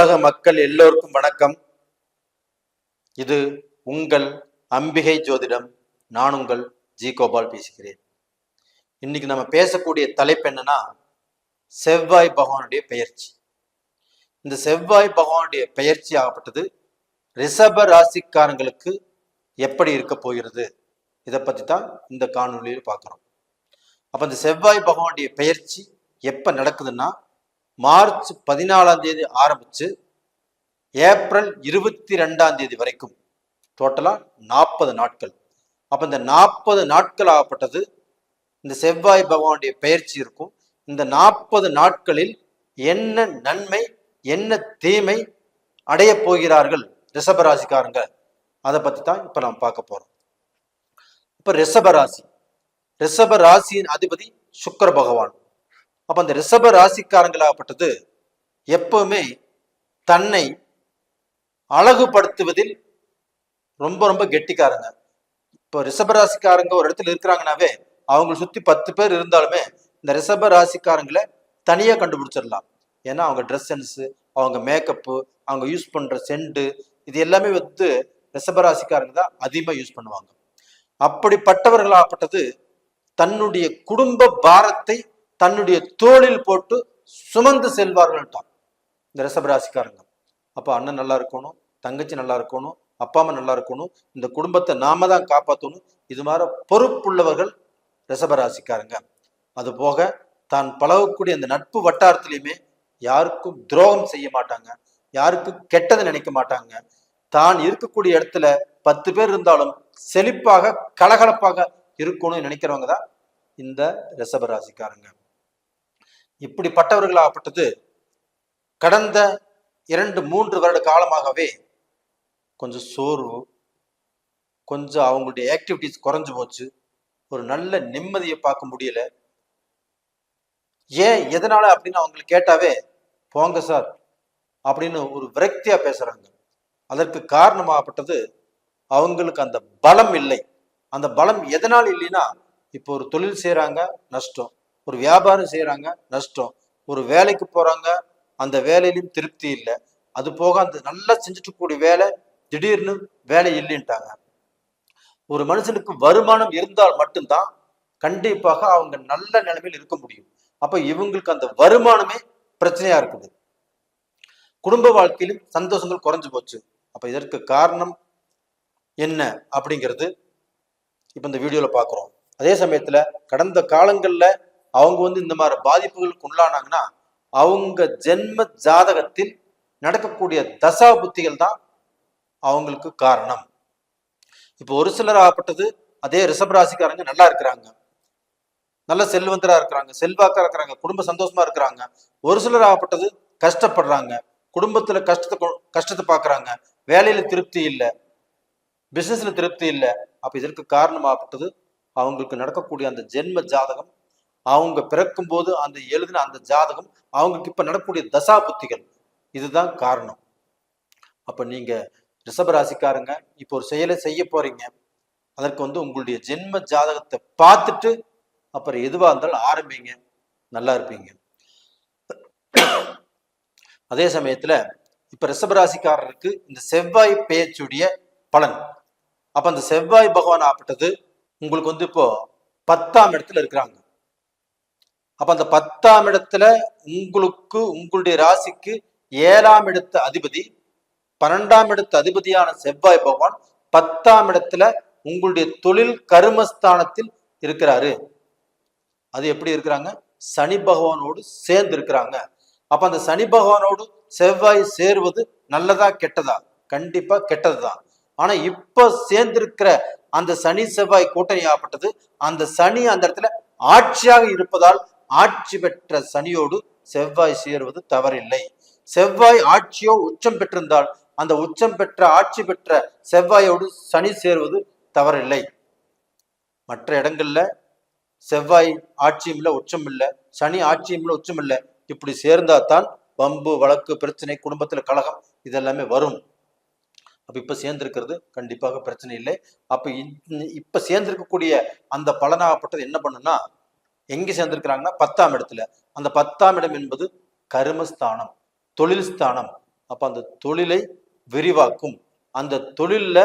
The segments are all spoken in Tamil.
உலக மக்கள் எல்லோருக்கும் வணக்கம். இது உங்கள் அம்பிகை ஜோதிடம். நான் உங்கள் ஜி கோபால் பேசுகிறேன் இன்னைக்கு நம்ம பேசக்கூடிய தலைப்பு என்னன்னா செவ்வாய் பகவானுடைய பெயர்ச்சி. இந்த செவ்வாய் பகவானுடைய பெயர்ச்சி ஆகப்பட்டது ரிஷப ராசிக்காரங்களுக்கு எப்படி இருக்க போகிறது? இதை பத்தி தான் இந்த காணொலியில் பார்க்குறோம். அப்ப இந்த செவ்வாய் பகவானுடைய பெயர்ச்சி எப்ப நடக்குதுன்னா மார்ச் பதினாலாம் தேதி ஆரம்பிச்சு ஏப்ரல் இருபத்தி ரெண்டாம் தேதி வரைக்கும். டோட்டலாக நாற்பது நாட்கள். அப்போ இந்த நாற்பது நாட்கள் ஆகப்பட்டது இந்த செவ்வாய் பகவானுடைய பயிற்சி இருக்கும். இந்த நாற்பது நாட்களில் என்ன நன்மை என்ன தீமை அடைய போகிறார்கள் ரிஷபராசிக்காரங்க? அதை பற்றி தான் இப்போ நாம் பார்க்க போகிறோம் இப்போ ரிஷபராசி. ரிஷப ராசியின் அதிபதி சுக்கர பகவான். அப்ப அந்த ரிஷப ராசிக்காரங்களாகப்பட்டது எப்பவுமே தன்னை அழகுபடுத்துவதில் ரொம்ப ரொம்ப கெட்டிக்காரங்க. இப்போ ரிஷப ராசிக்காரங்க ஒரு இடத்துல இருக்கிறாங்கனாவே அவங்கள சுற்றி பத்து பேர் இருந்தாலுமே இந்த ரிஷப ராசிக்காரங்களை தனியாக கண்டுபிடிச்சிடலாம். ஏன்னா அவங்க ட்ரெஸ் சென்ஸு அவங்க மேக்கப்பு அவங்க யூஸ் பண்ணுற செண்டு இது எல்லாமே வந்து ரிஷபராசிக்காரங்க தான் அதிகமாக யூஸ் பண்ணுவாங்க. அப்படிப்பட்டவர்களாகப்பட்டது தன்னுடைய குடும்ப பாரத்தை தன்னுடைய தோளில் போட்டு சுமந்து செல்வார்கள்ட்டான். இந்த ரிசபராசிக்காரங்க அப்போ அண்ணன் நல்லா இருக்கணும் தங்கச்சி நல்லா இருக்கணும் அப்பா அம்மா நல்லா இருக்கணும் இந்த குடும்பத்தை நாம தான் காப்பாற்றணும் இது மாதிரி பொறுப்புள்ளவர்கள் ரிஷபராசிக்காரங்க. அது போக தான் பழகக்கூடிய அந்த நட்பு வட்டாரத்திலையுமே யாருக்கும் துரோகம் செய்ய மாட்டாங்க. யாருக்கும் கெட்டதை நினைக்க மாட்டாங்க. தான் இருக்கக்கூடிய இடத்துல பத்து பேர் இருந்தாலும் செழிப்பாக கலகலப்பாக இருக்கணும்னு நினைக்கிறவங்க தான் இந்த ரிஷபராசிக்காரங்க. இப்படிப்பட்டவர்களாகப்பட்டது கடந்த இரண்டு மூன்று வருட காலமாகவே கொஞ்சம் சோர்வு கொஞ்சம் அவங்களுடைய ஆக்டிவிட்டிஸ் குறைஞ்சு போச்சு. ஒரு நல்ல நிம்மதியை பார்க்க முடியல. ஏன் எதனால அப்படின்னு அவங்களுக்கு கேட்டாவே போங்க சார் அப்படின்னு ஒரு விரக்தியா பேசுறாங்க. அதற்கு காரணமாகப்பட்டது அவங்களுக்கு அந்த பலம் இல்லை. அந்த பலம் எதனால் இல்லைன்னா இப்போ ஒரு தொழில் செய்கிறாங்க நஷ்டம். ஒரு வியாபாரம் செய்யறாங்க நஷ்டம். ஒரு வேலைக்கு போறாங்க அந்த வேலையிலும் திருப்தி இல்லை. அது போக அந்த நல்லா செஞ்சுட்டு கூடிய வேலை திடீர்னு வேலை இல்லைன்ட்டாங்க. ஒரு மனுஷனுக்கு வருமானம் இருந்தால் மட்டும்தான் கண்டிப்பாக அவங்க நல்ல நிலைமையில் இருக்க முடியும். அப்ப இவங்களுக்கு அந்த வருமானமே பிரச்சனையா இருக்குது. குடும்ப வாழ்க்கையிலும் சந்தோஷங்கள் குறைஞ்சு போச்சு. அப்ப இதற்கு காரணம் என்ன அப்படிங்கிறது இப்ப இந்த வீடியோல பாக்குறோம். அதே சமயத்துல கடந்த காலங்கள்ல அவங்க வந்து இந்த மாதிரி பாதிப்புகளுக்கு உள்ளானாங்கன்னா அவங்க ஜென்ம ஜாதகத்தில் நடக்கக்கூடிய தசா புத்திகள் தான் அவங்களுக்கு காரணம். இப்போ ஒரு சிலர் ஆகப்பட்டது அதே ரிஷபராசிக்காரங்க நல்லா இருக்கிறாங்க. நல்ல செல்வந்தரா இருக்கிறாங்க செல்வாக்கா இருக்கிறாங்க குடும்ப சந்தோஷமா இருக்கிறாங்க. ஒரு சிலர் ஆகப்பட்டது கஷ்டப்படுறாங்க குடும்பத்துல கஷ்டத்தை கொ- கஷ்டத்தை பாக்குறாங்க வேலையில திருப்தி இல்லை பிசினஸ்ல திருப்தி இல்லை. அப்ப இதற்கு காரணமாகப்பட்டது அவங்களுக்கு நடக்கக்கூடிய அந்த ஜென்ம ஜாதகம் அவங்க பிறக்கும் போது அந்த எழுதின அந்த ஜாதகம் அவங்களுக்கு இப்ப நடக்கக்கூடிய தசா புத்திகள் இதுதான் காரணம். அப்ப நீங்க ரிஷபராசிக்காரங்க இப்போ ஒரு செயலை செய்ய போறீங்க. அதற்கு வந்து உங்களுடைய ஜென்ம ஜாதகத்தை பார்த்துட்டு அப்புறம் எதுவா இருந்தாலும் ஆரம்பிங்க. நல்லா இருப்பீங்க. அதே சமயத்துல இப்ப ரிஷபராசிக்காரருக்கு இந்த செவ்வாய் பேச்சுடைய பலன். அப்ப அந்த செவ்வாய் பகவான் ஆப்பட்டது உங்களுக்கு வந்து இப்போ பத்தாம் இடத்துல இருக்கிறாங்க. அப்ப அந்த பத்தாம் இடத்துல உங்களுக்கு உங்களுடைய ராசிக்கு ஏழாம் இடத்து அதிபதி பன்னெண்டாம் இடத்து அதிபதியான செவ்வாய் பகவான் பத்தாம் இடத்துல உங்களுடைய தொழில் கருமஸ்தானத்தில் இருக்கிறாரு. அது எப்படி இருக்கிறாங்க? சனி பகவானோடு சேர்ந்து இருக்கிறாங்க. அப்ப அந்த சனி பகவானோடு செவ்வாய் சேருவது நல்லதா கெட்டதா? கண்டிப்பா கெட்டதுதான். ஆனா இப்ப சேர்ந்திருக்கிற அந்த சனி செவ்வாய் கூட்டணி ஆகப்பட்டது. அந்த சனி அந்த இடத்துல ஆட்சியாக இருப்பதால் ஆட்சி பெற்ற சனியோடு செவ்வாய் சேருவது தவறில்லை. செவ்வாய் ஆட்சியோ உச்சம் பெற்றிருந்தால் அந்த உச்சம் பெற்ற ஆட்சி பெற்ற செவ்வாயோடு சனி சேருவது தவறில்லை. மற்ற இடங்கள்ல செவ்வாய் ஆட்சியும் இல்லை உச்சம் இல்லை சனி ஆட்சியும் இல்லை உச்சம் இல்லை. இப்படி சேர்ந்தாதான் வம்பு வழக்கு பிரச்சனை குடும்பத்துல கழகம் இதெல்லாமே வரும். அப்ப இப்ப சேர்ந்திருக்கிறது கண்டிப்பாக பிரச்சனை இல்லை. அப்ப இந்த- இப்ப சேர்ந்திருக்கக்கூடிய அந்த பலனாகப்பட்டது என்ன பண்ணுன்னா எங்கே சேர்ந்திருக்கிறாங்கன்னா பத்தாம் இடத்துல. அந்த பத்தாம் இடம் என்பது கருமஸ்தானம் தொழில் ஸ்தானம். அப்ப அந்த தொழிலை விரிவாக்கும். அந்த தொழில்ல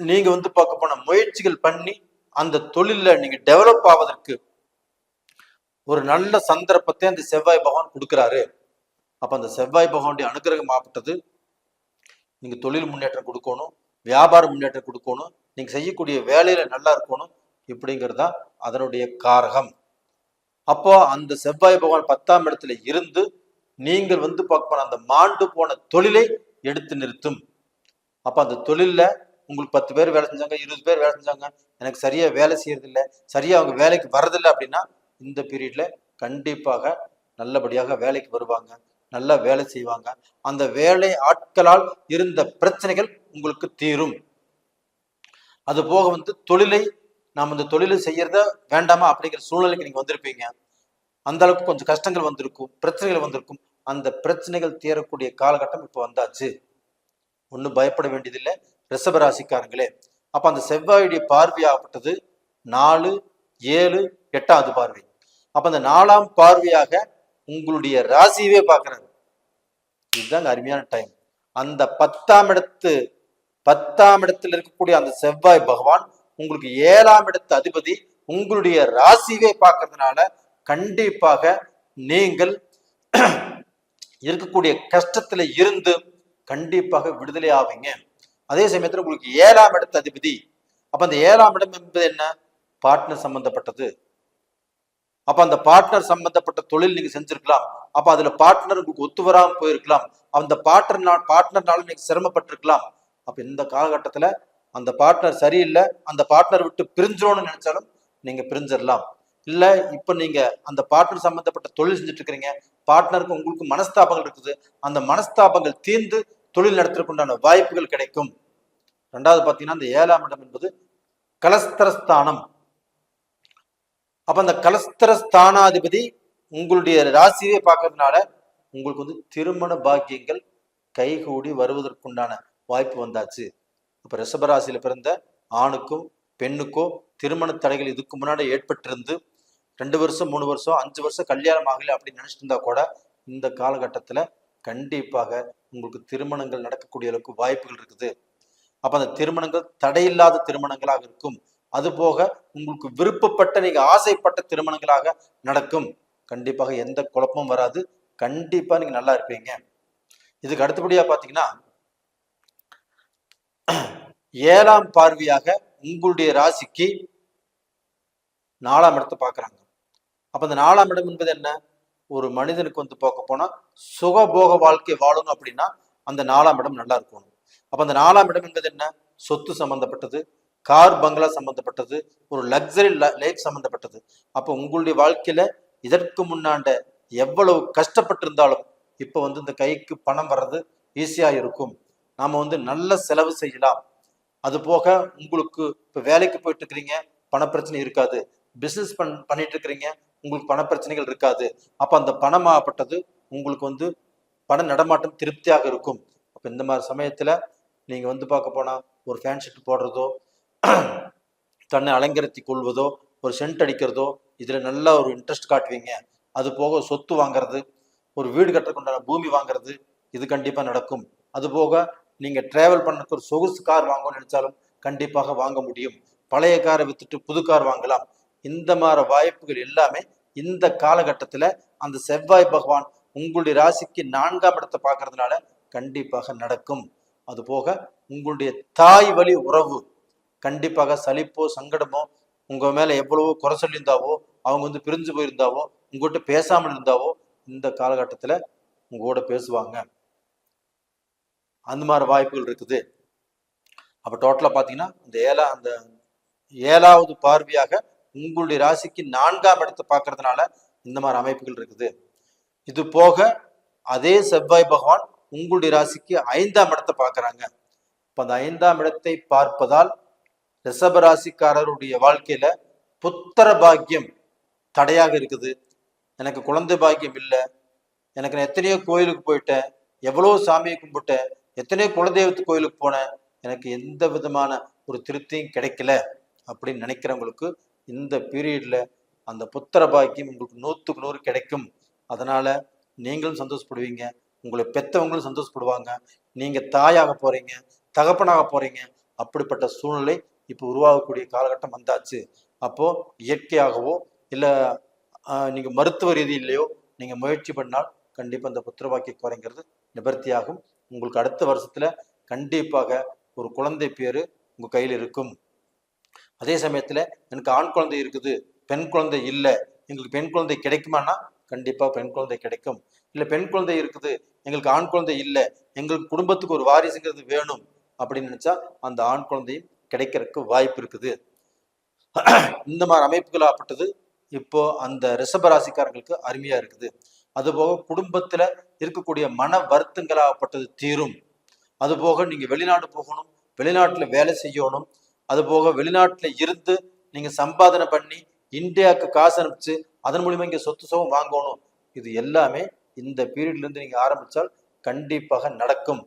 நீங்க வந்து பார்க்க போன முயற்சிகள் பண்ணி அந்த தொழிலில் நீங்க டெவலப் ஆவதற்கு ஒரு நல்ல சந்தர்ப்பத்தை அந்த செவ்வாய் பகவான் கொடுக்குறாரு. அப்ப அந்த செவ்வாய் பகவானுடைய அனுகிரகம் ஆப்பட்டது நீங்க தொழில் முன்னேற்றம் கொடுக்கணும் வியாபார முன்னேற்றம் கொடுக்கணும் நீங்க செய்யக்கூடிய வேலையில நல்லா இருக்கணும். இப்படிங்கிறது தான் அதனுடைய காரகம். அப்போ அந்த செவ்வாய் பகவான் பத்தாம் இடத்துல இருந்து நீங்கள் வந்து பார்க்க அந்த மாண்டு போன தொழிலை எடுத்து நிறுத்தும். அப்போ அந்த தொழிலில் உங்களுக்கு பத்து பேர் வேலை செஞ்சாங்க இருபது பேர் வேலை செஞ்சாங்க எனக்கு சரியாக வேலை செய்யறது சரியாக அவங்க வேலைக்கு வர்றதில்லை அப்படின்னா இந்த பீரியட்ல கண்டிப்பாக நல்லபடியாக வேலைக்கு வருவாங்க நல்லா வேலை செய்வாங்க. அந்த வேலை ஆட்களால் இருந்த பிரச்சனைகள் உங்களுக்கு தீரும். அது போக வந்து தொழிலை நாம் இந்த தொழிலை செய்யறத வேண்டாமா அப்படிங்கிற சூழ்நிலைக்கு நீங்கள் வந்திருப்பீங்க. அந்த அளவுக்கு கொஞ்சம் கஷ்டங்கள் வந்திருக்கும் பிரச்சனைகள் வந்திருக்கும். அந்த பிரச்சனைகள் தீரக்கூடிய காலகட்டம் இப்போ வந்தாச்சு. ஒன்றும் பயப்பட வேண்டியதில்லை. ரிஷபராசிக்காரங்களே அப்போ அந்த செவ்வாயுடைய பார்வையாகப்பட்டது நாலு ஏழு எட்டாவது பார்வை. அப்போ அந்த நாலாம் பார்வையாக உங்களுடைய ராசியவே பார்க்குறாங்க இதுதாங்க அருமையான டைம் அந்த பத்தாம் இடத்து பத்தாம் இடத்தில் இருக்கக்கூடிய அந்த செவ்வாய் பகவான் உங்களுக்கு ஏழாம் இடத்து அதிபதி உங்களுடைய ராசியவே பார்க்கறதுனால கண்டிப்பாக நீங்கள் இருக்கக்கூடிய கஷ்டத்துல இருந்து கண்டிப்பாக விடுதலை ஆவீங்க. அதே சமயத்துல உங்களுக்கு ஏழாம் இடத்து அதிபதி. அப்ப அந்த ஏழாம் இடம் என்பது என்ன? பார்ட்னர் சம்பந்தப்பட்டது. அப்ப அந்த பார்ட்னர் சம்பந்தப்பட்ட தொழில் நீங்க செஞ்சிருக்கலாம். அப்ப அதுல பார்ட்னர் உங்களுக்கு ஒத்து வராம போயிருக்கலாம். அந்த பார்ட்னர் பார்ட்னர்னால நீங்க சிரமப்பட்டிருக்கலாம். அப்ப இந்த காலகட்டத்துல அந்த பார்ட்னர் சரியில்லை அந்த பார்ட்னர் விட்டு பிரிஞ்சிடணும்னு நினைச்சாலும் நீங்க பிரிஞ்சிடலாம் இல்ல இப்ப நீங்க அந்த பார்ட்னர் சம்பந்தப்பட்ட தொழில் செஞ்சுட்டு இருக்கிறீங்க பார்ட்னருக்கு உங்களுக்கு மனஸ்தாபங்கள் இருக்குது அந்த மனஸ்தாபங்கள் தீர்ந்து தொழில் நடத்துறதுக்குண்டான வாய்ப்புகள் கிடைக்கும். ரெண்டாவது பாத்தீங்கன்னா அந்த ஏழாம் இடம் என்பது கலஸ்தரஸ்தானம். அப்ப அந்த கலஸ்தர ஸ்தானாதிபதி உங்களுடைய ராசியை பார்க்கறதுனால உங்களுக்கு வந்து திருமண பாக்கியங்கள் கைகூடி வருவதற்குண்டான வாய்ப்பு வந்தாச்சு. இப்போ ரிஷபராசியில் பிறந்த ஆணுக்கும் பெண்ணுக்கோ திருமண தடைகள் இதுக்கு முன்னாடி ஏற்பட்டிருந்து ரெண்டு வருஷம் மூணு வருஷம் அஞ்சு வருஷம் கல்யாணம் ஆகலை அப்படின்னு நினச்சிட்டு இருந்தா கூட இந்த காலகட்டத்தில் கண்டிப்பாக உங்களுக்கு திருமணங்கள் நடக்கக்கூடிய அளவுக்கு வாய்ப்புகள் இருக்குது. அப்போ அந்த திருமணங்கள் தடையில்லாத திருமணங்களாக இருக்கும். அதுபோக உங்களுக்கு விருப்பப்பட்ட நீங்கள் ஆசைப்பட்ட திருமணங்களாக நடக்கும். கண்டிப்பாக எந்த குழப்பமும் வராது. கண்டிப்பாக நீங்கள் நல்லா இருப்பீங்க. இதுக்கு அடுத்தபடியாக பார்த்தீங்கன்னா ஏழாம் பார்வையாக உங்களுடைய ராசிக்கு நாலாம் இடத்தை பார்க்குறாங்க. அப்ப அந்த நாலாம் இடம் என்பது என்ன? ஒரு மனிதனுக்கு வந்து பார்க்க போனா சுகபோக வாழ்க்கை வாழணும் அப்படின்னா அந்த நாலாம் இடம் நல்லா இருக்கணும். அப்ப அந்த நாலாம் இடம் என்பது என்ன? சொத்து சம்பந்தப்பட்டது கார் பங்களா சம்பந்தப்பட்டது ஒரு லக்ஸரி லைஃப் சம்பந்தப்பட்டது. அப்போ உங்களுடைய வாழ்க்கையில இதற்கு முன்னாண்ட எவ்வளவு கஷ்டப்பட்டிருந்தாலும் இப்போ வந்து இந்த கைக்கு பணம் வர்றது ஈஸியாக இருக்கும். நாம வந்து நல்ல செலவு செய்யலாம். அது போக உங்களுக்கு இப்போ வேலைக்கு போயிட்டு இருக்கிறீங்க பணப்பிரச்சனை இருக்காது. பிஸ்னஸ் பண் பண்ணிட்டு இருக்கிறீங்க உங்களுக்கு பணப்பிரச்சனைகள் இருக்காது. அப்போ அந்த பணமாகப்பட்டது உங்களுக்கு வந்து பண நடமாட்டம் திருப்தியாக இருக்கும். அப்போ இந்த மாதிரி சமயத்தில் நீங்கள் வந்து பார்க்க போனால் ஒரு ஃபேன் ஷர்ட் போடுறதோ தன்னை அலங்கரித்து கொள்வதோ ஒரு சென்ட் அடிக்கிறதோ இதில் நல்ல ஒரு இன்ட்ரெஸ்ட் காட்டுவீங்க. அது போக சொத்து வாங்குறது ஒரு வீடு கட்டுறதுக்குண்டான பூமி வாங்குறது இது கண்டிப்பாக நடக்கும். அது போக நீங்க டிராவல் பண்ணக்கு ஒரு சொகுசு கார் வாங்கணும்னு நினைச்சாலும் கண்டிப்பாக வாங்க முடியும். பழைய காரை வித்துட்டு புது கார் வாங்கலாம். இந்த மாதிரி வாய்ப்புகள் எல்லாமே இந்த காலகட்டத்தில் அந்த செவ்வாய் பகவான் உங்களுடைய ராசிக்கு நான்காம் இடத்தை பார்க்கறதுனால கண்டிப்பாக நடக்கும். அதுபோக உங்களுடைய தாய் வழி உறவு கண்டிப்பாக சலிப்போ சங்கடமோ உங்கள் மேலே எவ்வளவோ குறை சொல்லியிருந்தாவோ அவங்க வந்து பிரிஞ்சு போயிருந்தாவோ உங்கள்கிட்ட பேசாமல் இருந்தாவோ இந்த காலகட்டத்தில் உங்களோட கூட பேசுவாங்க. அந்த மாதிரி வாய்ப்புகள் இருக்குது. அப்போ டோட்டலாக பார்த்தீங்கன்னா இந்த ஏழா அந்த ஏழாவது பார்வையாக உங்களுடைய ராசிக்கு நான்காம் இடத்தை பார்க்கறதுனால இந்த மாதிரி அமைப்புகள் இருக்குது. இது போக அதே செவ்வாய் பகவான் உங்களுடைய ராசிக்கு ஐந்தாம் இடத்தை பார்க்குறாங்க இப்போ அந்த ஐந்தாம் இடத்தை பார்ப்பதால் ரிஷபராசிக்காரருடைய வாழ்க்கையில புத்திர பாக்கியம் தடையாக இருக்குது. எனக்கு குழந்தை பாக்கியம் இல்லை. எனக்கு நான் எத்தனையோ கோயிலுக்கு போயிட்டேன். எவ்வளோ சாமியை கும்பிட்டேன். எத்தனையோ குலதெய்வத்து கோயிலுக்கு போனேன். எனக்கு எந்த விதமான ஒரு திருப்தியும் கிடைக்கல அப்படின்னு நினைக்கிறவங்களுக்கு இந்த பீரியட்ல அந்த புத்திர பாக்கியம் உங்களுக்கு நூற்றுக்கு நூறு கிடைக்கும். அதனால நீங்களும் சந்தோஷப்படுவீங்க. உங்களை பெற்றவங்களும் சந்தோஷப்படுவாங்க. நீங்க தாயாக போறீங்க தகப்பனாக போறீங்க. அப்படிப்பட்ட சூழ்நிலை இப்போ உருவாகக்கூடிய காலகட்டம் வந்தாச்சு. அப்போ இயற்கையாகவோ இல்லை நீங்க மருத்துவ ரீதியிலையோ நீங்க முயற்சி பண்ணால் கண்டிப்பா இந்த புத்திரவாக்கிய குறைங்கிறது நிவர்த்தியாகும். உங்களுக்கு அடுத்த வருஷத்துல கண்டிப்பாக ஒரு குழந்தை பேரு உங்க கையில் இருக்கும். அதே சமயத்துல எனக்கு ஆண் குழந்தை இருக்குது பெண் குழந்தை இல்லை எங்களுக்கு பெண் குழந்தை கிடைக்குமானா கண்டிப்பா பெண் குழந்தை கிடைக்கும். இல்ல பெண் குழந்தை இருக்குது எங்களுக்கு ஆண் குழந்தை இல்லை எங்களுக்கு குடும்பத்துக்கு ஒரு வாரிசுங்கிறது வேணும் அப்படின்னு நினைச்சா அந்த ஆண் குழந்தையும் கிடைக்கிறதுக்கு வாய்ப்பு இருக்குது. இந்த மாதிரி அமைப்புகள் ஆப்பட்டது இப்போ அந்த ரிஷப ராசிக்காரங்களுக்கு அருமையா இருக்குது. அதுபோக குடும்பத்துல இருக்கக்கூடிய மன வருத்தங்களாகப்பட்டது தீரும். அதுபோக நீங்க வெளிநாடு போகணும் வெளிநாட்டுல வேலை செய்யணும் அதுபோக வெளிநாட்டுல இருந்து நீங்க சம்பாதனை பண்ணி இந்தியாவுக்கு காசு அனுப்பிச்சு அதன் மூலியமா இங்க சொத்து சுகம் வாங்கணும். இது எல்லாமே இந்த பீரியட்ல இருந்து நீங்க ஆரம்பிச்சால் கண்டிப்பாக நடக்கும்.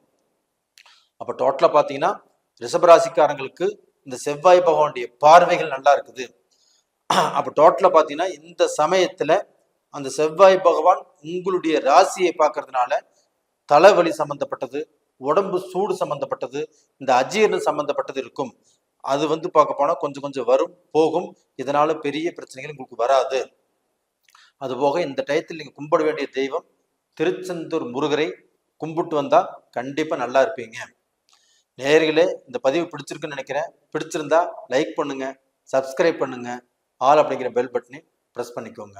அப்ப டோட்டலா பாத்தீங்கன்னா ரிஷபராசிக்காரங்களுக்கு இந்த செவ்வாய் பகவானுடைய பார்வைகள் நல்லா இருக்குது. அப்ப டோட்டலா பாத்தீங்கன்னா இந்த சமயத்துல அந்த செவ்வாய் பகவான் உங்களுடைய ராசியை பார்க்கறதுனால தலைவலி சம்பந்தப்பட்டது உடம்பு சூடு சம்பந்தப்பட்டது இந்த அஜீரணம் சம்பந்தப்பட்டது இருக்கும். அது வந்து பார்க்க போனா கொஞ்சம் கொஞ்சம் வரும் போகும். இதனால பெரிய பிரச்சனைகள் உங்களுக்கு வராது. அதுபோக இந்த டயத்தில் நீங்க கும்பிட வேண்டிய தெய்வம் திருச்செந்தூர் முருகரை கும்பிட்டு வந்தா கண்டிப்பா நல்லா இருப்பீங்க. நேர்களே இந்த பதிவு பிடிச்சிருக்குன்னு நினைக்கிறேன். பிடிச்சிருந்தா லைக் பண்ணுங்க சப்ஸ்கிரைப் பண்ணுங்க. ஆல் அப்படிங்கிற பெல் பட்டனை ப்ரெஸ் பண்ணிக்கோங்க.